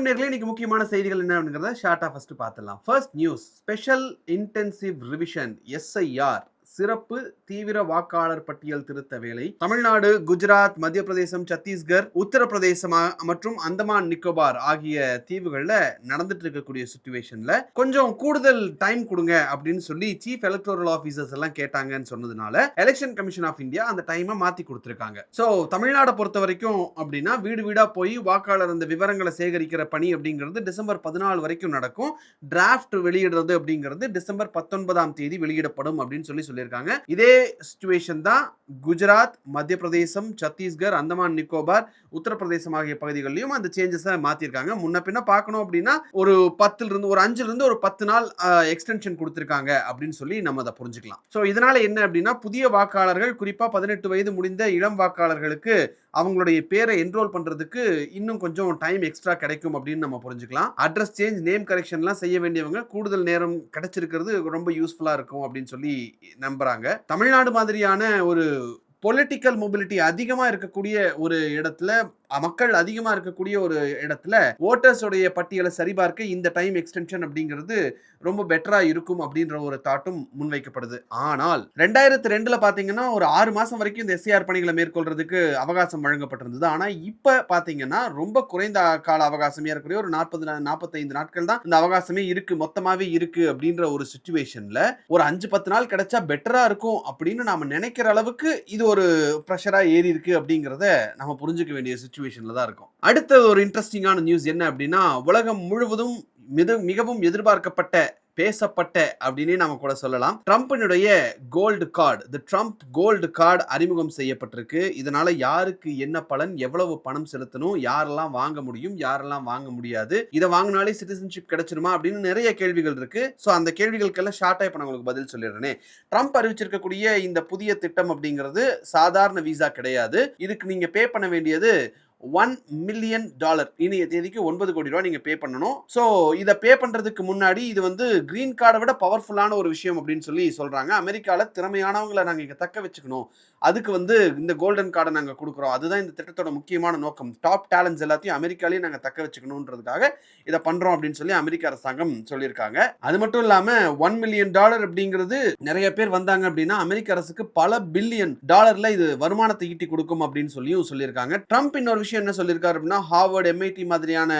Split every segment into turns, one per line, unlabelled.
வணக்கம் நேர்களே இன்னைக்கு முக்கியமான செய்திகள் என்ன அப்படிங்கிறத ஷார்ட்டா ஃபர்ஸ்ட் பார்த்துடலாம். First news special intensive revision SIR சிறப்பு தீவிர வாக்காளர் பட்டியல் திருத்த வேலை. தமிழ்நாடு குஜராத் மத்திய பிரதேசம் சத்தீஸ்கர் உத்தரப்பிரதேசம் மற்றும் அந்தமான் நிக்கோபார் ஆகிய தீவுகள்ல நடந்துட்டு இருக்கக்கூடிய சுச்சுவேஷன்ல கொஞ்சம் கூடுதல் டைம் கொடுங்க அப்படின்னு சொல்லி சீஃப் எலக்டோரல் ஆபீசர்ஸ் எல்லாம் கேட்டாங்கன்னு சொன்னதுனால எலெக்ஷன் கமிஷன் ஆஃப் இந்தியா அந்த டைமை மாத்தி கொடுத்துருக்காங்க. சோ தமிழ்நாடை பொறுத்த வரைக்கும் அப்படின்னா வீடு வீடா போய் வாக்காளர் அந்த விவரங்களை சேகரிக்கிற பணி அப்படிங்கிறது டிசம்பர் பதினாலு வரைக்கும் நடக்கும். டிராஃப்ட் வெளியிடுறது அப்படிங்கிறது டிசம்பர் பத்தொன்பதாம் தேதி வெளியிடப்படும் அப்படின்னு சொல்லி சொல்லி சொல்லியிருக்காங்க. இதே சுச்சுவேஷன் தான் குஜராத் மத்திய பிரதேசம் சத்தீஸ்கர் அந்தமான் நிக்கோபார் உத்தரப்பிரதேசம் ஆகிய பகுதிகளிலும் அந்த சேஞ்சஸ் மாத்திருக்காங்க. முன்ன பின்ன பார்க்கணும் அப்படின்னா ஒரு பத்துல இருந்து ஒரு அஞ்சுல இருந்து ஒரு பத்து நாள் எக்ஸ்டென்ஷன் கொடுத்திருக்காங்க அப்படின்னு சொல்லி நம்ம அதை புரிஞ்சுக்கலாம். ஸோ இதனால என்ன அப்படின்னா புதிய வாக்காளர்கள் குறிப்பா பதினெட்டு வயது முடிந்த இளம் வாக்காளர்களுக்கு அவங்களுடைய பேரை என்ரோல் பண்றதுக்கு இன்னும் கொஞ்சம் டைம் எக்ஸ்ட்ரா கிடைக்கும் அப்படின்னு நம்ம புரிஞ்சுக்கலாம். அட்ரஸ் சேஞ்ச் நேம் கரெக்ஷன்லாம் செய்ய வேண்டியவங்க கூடுதல் நேரம் கிடைச்சிருக்கிறது ரொம்ப யூஸ்ஃபுல்லா இருக்கும் அப்படின்னு சொல்லி நம்புறாங்க. தமிழ்நாடு மாதிரியான ஒரு பொலிட்டிக்கல் மொபிலிட்டி அதிகமா இருக்கக்கூடிய ஒரு இடத்துல மக்கள் அதிகமா இருக்கக்கூடிய ஒரு இடத்துல ஓட்டர்ஸோடைய பட்டியலை சரிபார்க்க இந்த டைம் எக்ஸ்டென்ஷன் அப்படிங்கிறது ரொம்ப பெட்டரா இருக்கும் அப்படின்ற ஒரு தாட்டும் முன்வைக்கப்படுது. ஆனால் ரெண்டாயிரத்தி ரெண்டுல பாத்தீங்கன்னா ஒரு ஆறு மாசம் வரைக்கும் இந்த எஸ்ஏஆர் பணிகளை மேற்கொள்றதுக்கு அவகாசம் வழங்கப்பட்டிருந்தது. ஆனா இப்ப பாத்தீங்கன்னா ரொம்ப குறைந்த கால அவகாசம் இருக்கக்கூடிய ஒரு நாற்பது நாற்பத்தைந்து நாட்கள் தான் இந்த அவகாசமே இருக்கு மொத்தமாவே இருக்கு அப்படின்ற ஒரு சுச்சுவேஷன்ல ஒரு அஞ்சு பத்து நாள் கிடைச்சா பெட்டரா இருக்கும் அப்படின்னு நாம நினைக்கிற அளவுக்கு இது ஒரு ப்ரெஷராக ஏறி இருக்கு அப்படிங்கிறத நம்ம புரிஞ்சுக்க வேண்டிய சுச்சுவேஷனில் தான் இருக்கும். அடுத்த ஒரு இன்ட்ரெஸ்டிங்கான நியூஸ் என்ன அப்படின்னா உலகம் முழுவதும் மிக மிகவும் எதிர்பார்க்கப்பட்ட பேசப்பட்ட அப்படின்னே நம்ம கூட சொல்லலாம். ட்ரம்பினுடைய gold card the Trump gold card அறிமுகம் செய்யப்பட்டிருக்கு. இதனால யாருக்கு என்ன பலன் எவ்வளவு பணம் செலுத்தணும் யாரெல்லாம் வாங்க முடியும் யாரெல்லாம் வாங்க முடியாது இதை வாங்கினாலே சிட்டிசன்ஷிப் கிடைச்சிருமா அப்படின்னு நிறைய கேள்விகள் இருக்கு. ஸோ அந்த கேள்விகளுக்கெல்லாம் ஷார்ட் இப்போ நான் உங்களுக்கு பதில் சொல்லிடுறேனே. ட்ரம்ப் அறிவிச்சிருக்கக்கூடிய இந்த புதிய திட்டம் அப்படிங்கிறது சாதாரண விசா கிடையாது. இதுக்கு நீங்க பே பண்ண வேண்டியது ஒன் மில்லியன் டாலர் இனிய தேதிக்கு ஒன்பது கோடி ரூபா நீங்கள் பே பண்ணணும். ஸோ இதை பே பண்ணுறதுக்கு முன்னாடி இது வந்து கிரீன் கார்டை விட பவர்ஃபுல்லான ஒரு விஷயம் அப்படின்னு சொல்லி சொல்கிறாங்க அமெரிக்காவில் திறமையானவங்களை நாங்கள் இங்கே தக்க வச்சுக்கணும். அதுக்கு வந்து இந்த கோல்டன் கார்டை நாங்கள் கொடுக்குறோம். அதுதான் இந்த திட்டத்தோட முக்கியமான நோக்கம். டாப் டேலண்ட்ஸ் எல்லாத்தையும் அமெரிக்காலேயே நாங்கள் தக்க வச்சுக்கணுன்றதுக்காக இதை பண்ணுறோம் அப்படின்னு சொல்லி அமெரிக்க அரசாங்கம் சொல்லியிருக்காங்க. அது மட்டும் இல்லாமல் ஒன் மில்லியன் டாலர் அப்படிங்கிறது நிறைய பேர் வந்தாங்க அப்படின்னா அமெரிக்க அரசுக்கு பல பில்லியன் டாலரில் இது வருமானத்தை ஈட்டி கொடுக்கும் அப்படின்னு சொல்லியும் சொல்லியிருக்காங்க. ட்ரம்ப் இன்னொரு விஷயம் என்ன சொல்லியிருக்காரு அப்படின்னா ஹார்வர்ட் எம்ஐடி மாதிரியான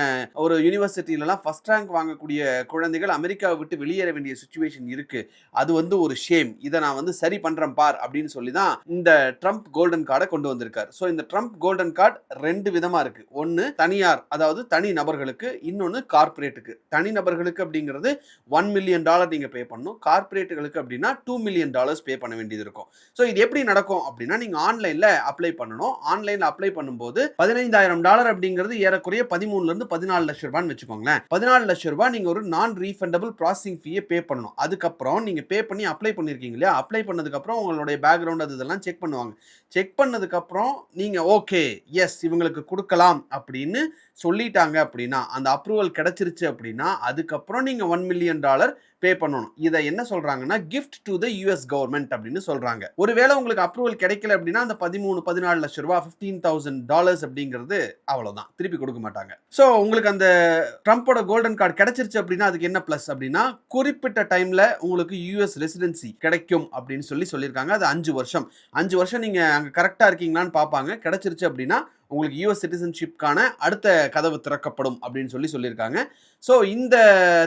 ஒரு யூனிவர்சிட்டிலலாம் ஃபர்ஸ்ட் ரேங்க் வாங்கக்கூடிய குழந்தைகள் அமெரிக்காவை விட்டு வெளியேற வேண்டிய சுச்சுவேஷன் இருக்கு. அது வந்து ஒரு ஷேம் இதை நான் வந்து சரி பண்றேன் பார் அப்படின்னு சொல்லி தான் இந்த ட்ரம்ப் கோல்டன் கார்டை கொண்டு வந்திருக்காரு. ஸோ இந்த ட்ரம்ப் கோல்டன் கார்டு ரெண்டு விதமா இருக்கு. ஒன்னு தனியார் அதாவது தனி நபர்களுக்கு இன்னொன்னு கார்ப்பரேட்டுக்கு தனி நபர்களுக்கு அப்படிங்கிறது ஒன் மில்லியன் டாலர் நீங்க பே பண்ணணும். கார்ப்பரேட்டுகளுக்கு அப்படின்னா டூ மில்லியன் டாலர்ஸ் பே பண்ண வேண்டியது இருக்கும். ஸோ இது எப்படி நடக்கும் அப்படின்னா நீங்க ஆன்லைன்ல அப்ளை பண்ணணும். ஆன்லைன்ல அப்ளை பண்ணும்போது பதினைந்தாயிரம் டாலர் அப்படிங்கிறது ஏறக்குறைய பதிமூணுல இருந்து பதினாலு லட்சம் ரூபான்னு வச்சுக்கோங்களேன். பதினாலு லட்சம் ரூபாய் நீங்க ஒரு நான் ரீஃபண்டபிள் ப்ராசஸிங் ஃபீயை பே பண்ணணும். அதுக்கப்புறம் நீங்க பே பண்ணி அப்ளை பண்ணிருக்கீங்க இல்லையா? அப்ளை பண்ணதுக்கப்புறம் உங்களுடைய பேக்ரவுண்ட் அது இதெல்லாம் செக் பண்ணுவாங்க. செக் பண்ணதுக்கப்புறம் நீங்க ஓகே எஸ் இவங்களுக்கு கொடுக்கலாம் அப்படின்னு சொல்லிட்டாங்க அப்படின்னா அந்த அப்ரூவல் கிடைச்சிருச்சு அப்படின்னா அதுக்கப்புறம் நீங்க ஒன் மில்லியன் டாலர் பே பண்ணணும். இதை என்ன சொல்றாங்கன்னா gift to the US government அப்படின்னு சொல்றாங்க. ஒருவேளை உங்களுக்கு அப்ரூவல் கிடைக்கல அப்படின்னா அந்த பதிமூணு பதினாலு லட்சம் ரூபாய் ஃபிஃப்டீன் தௌசண்ட் டாலர்ஸ் அப்படிங்கிறது அவ்வளவுதான். திருப்பி கொடுக்க மாட்டாங்க. ஸோ உங்களுக்கு அந்த ட்ரம்ப்போட கோல்டன் கார்டு கிடைச்சிருச்சு அப்படின்னா அதுக்கு என்ன ப்ளஸ் அப்படின்னா குறிப்பிட்ட டைம்ல உங்களுக்கு யூஎஸ் ரெசிடென்சி கிடைக்கும் அப்படின்னு சொல்லி சொல்லியிருக்காங்க. அது அஞ்சு வருஷம். அஞ்சு வருஷம் நீங்க அங்க கரெக்டா இருக்கீங்களான்னு பார்ப்பாங்க. கிடைச்சிருச்சு அப்படின்னா உங்களுக்கு யூஎஸ் சிட்டிசன்ஷிப்கான அடுத்த கதவு திறக்கப்படும் அப்படின்னு சொல்லி சொல்லியிருக்காங்க. ஸோ இந்த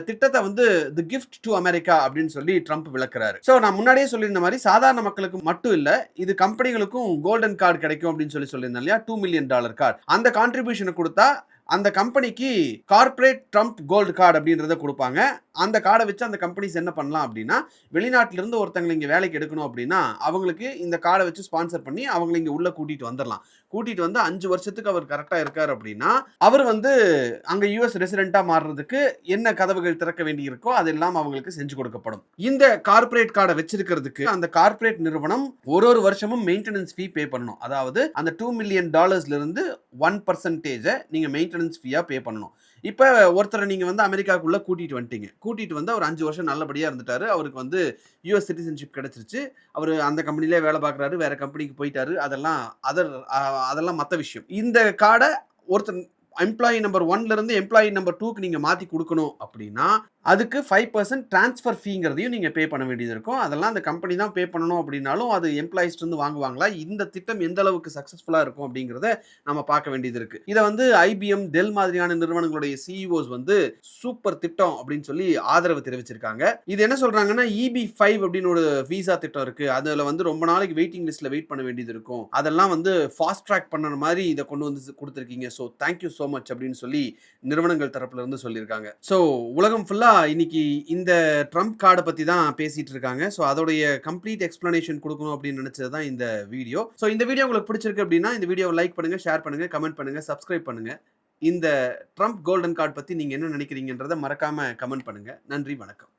திட்டத்தை வந்து தி கிஃப்ட் டு அமெரிக்கா அப்படின்னு சொல்லி ட்ரம்ப் விளக்குறாரு. ஸோ நான் முன்னாடியே சொல்லியிருந்த மாதிரி சாதாரண மக்களுக்கு மட்டும் இல்லை இது கம்பெனிகளுக்கும் கோல்டன் கார்டு கிடைக்கும் அப்படின்னு சொல்லி சொல்லியிருந்தேன் இல்லையா? டூ மில்லியன் டாலர் கார்டு அந்த கான்ட்ரிபியூஷனை கொடுத்தா அந்த கம்பெனிக்கு கார்ப்பரேட் ட்ரம்ப் கோல்டு கார்டு அப்படின்றத கொடுப்பாங்க. அந்த கார்டை வச்சு அந்த கம்பெனிஸ் என்ன பண்ணலாம் அப்படின்னா வெளிநாட்டிலிருந்து ஒருத்தங்களை இங்கே வேலைக்கு எடுக்கணும் அப்படின்னா அவங்களுக்கு இந்த கார்டை வச்சு ஸ்பான்சர் பண்ணி அவங்களை இங்கே உள்ளே கூட்டிகிட்டு வந்துடலாம். கூட்டிகிட்டு வந்து அஞ்சு வருஷத்துக்கு அவர் கரெக்டாக இருக்கார் அப்படின்னா அவர் வந்து அங்கே யூஎஸ் ரெசிடெண்ட்டாக மாறுறதுக்கு என்ன கதவுகள் திறக்க வேண்டியிருக்கோ அதெல்லாம் அவங்களுக்கு செஞ்சு கொடுக்கப்படும். இந்த கார்ப்பரேட் கார்டை வச்சிருக்கிறதுக்கு அந்த கார்ப்பரேட் நிறுவனம் ஒரு ஒரு வருஷமும் மெயின்டெனன்ஸ் ஃபீ பே பண்ணணும். அதாவது அந்த டூ மில்லியன் டாலர்ஸ்ல இருந்து ஒன் பர்சன்டேஜை நீங்கள் மெயின்டெனன்ஸ் ஃபீயாக பே பண்ணணும். இப்போ ஒருத்தரை நீங்கள் வந்து அமெரிக்காவுக்குள்ளே கூட்டிகிட்டு வந்துட்டீங்க. கூட்டிகிட்டு வந்து அவர் அஞ்சு வருஷம் நல்லபடியாக இருந்துட்டாரு. அவருக்கு வந்து யூஎஸ் சிட்டிசன்ஷிப் கிடச்சிருச்சு. அவர் அந்த கம்பெனிலே வேலை பார்க்குறாரு. வேறு கம்பெனிக்கு போயிட்டாரு. அதெல்லாம் அதர் அதெல்லாம் மற்ற விஷயம். இந்த கார்டை ஒருத்தர் எம்ப்ளாயி நம்பர் ஒன்லேருந்து எம்ப்ளாயி நம்பர் டூக்கு நீங்கள் மாற்றி கொடுக்கணும் அப்படின்னா அதுக்கு ஃபைவ் பர்சன்ட் டிரான்ஸ்ஃபர் ஃபீங்கிறதையும் நீங்கள் பே பண்ண வேண்டியது இருக்கும். அதெல்லாம் அந்த கம்பெனி தான் பே பண்ணணும் அப்படின்னாலும் அது எம்ப்ளாயிஸ்ட்ருந்து வாங்குவாங்களா? இந்த திட்டம் எந்த அளவுக்கு சக்ஸஸ்ஃபுல்லாக இருக்கும் அப்படிங்கிறத நம்ம பார்க்க வேண்டியது இருக்கு. இதை வந்து ஐபிஎம் டெல் மாதிரியான நிறுவனங்களுடைய சிஇஓஸ் வந்து சூப்பர் திட்டம் அப்படின்னு சொல்லி ஆதரவு தெரிவிச்சிருக்காங்க. இது என்ன சொல்றாங்கன்னா இபி ஃபைவ் அப்படின்னு ஒரு விசா திட்டம் இருக்கு. அதில் வந்து ரொம்ப நாளைக்கு வெயிட்டிங் லிஸ்ட்ல வெயிட் பண்ண வேண்டியது இருக்கும். அதெல்லாம் வந்து ஃபாஸ்ட் ட்ராக் பண்ண மாதிரி இதை கொண்டு வந்து கொடுத்துருக்கீங்க. ஸோ தேங்க்யூ ஸோ மச் அப்படின்னு சொல்லி நிறுவனங்கள் தரப்புல இருந்து சொல்லியிருக்காங்க. ஸோ உலகம் ஃபுல்லாக இன்னைக்கு இந்த ட்ரம்ப் கார்டை பற்றி தான் பேசிகிட்டு இருக்காங்க ஸோ அதோடைய கம்ப்ளீட் எக்ஸ்ப்ளனேஷன் கொடுக்கணும் அப்படின்னு நினச்சது தான் இந்த வீடியோ. ஸோ இந்த வீடியோ உங்களுக்கு பிடிச்சிருக்கு அப்படின்னா இந்த வீடியோவை லைக் பண்ணுங்கள் ஷேர் பண்ணுங்கள் கமெண்ட் பண்ணுங்கள் சப்ஸ்கிரைப் பண்ணுங்கள் இந்த ட்ரம்ப் கோல்டன் கார்டு பற்றி நீங்கள் என்ன நினைக்கிறீங்கன்றதை மறக்காமல் கமெண்ட் பண்ணுங்க. நன்றி வணக்கம்.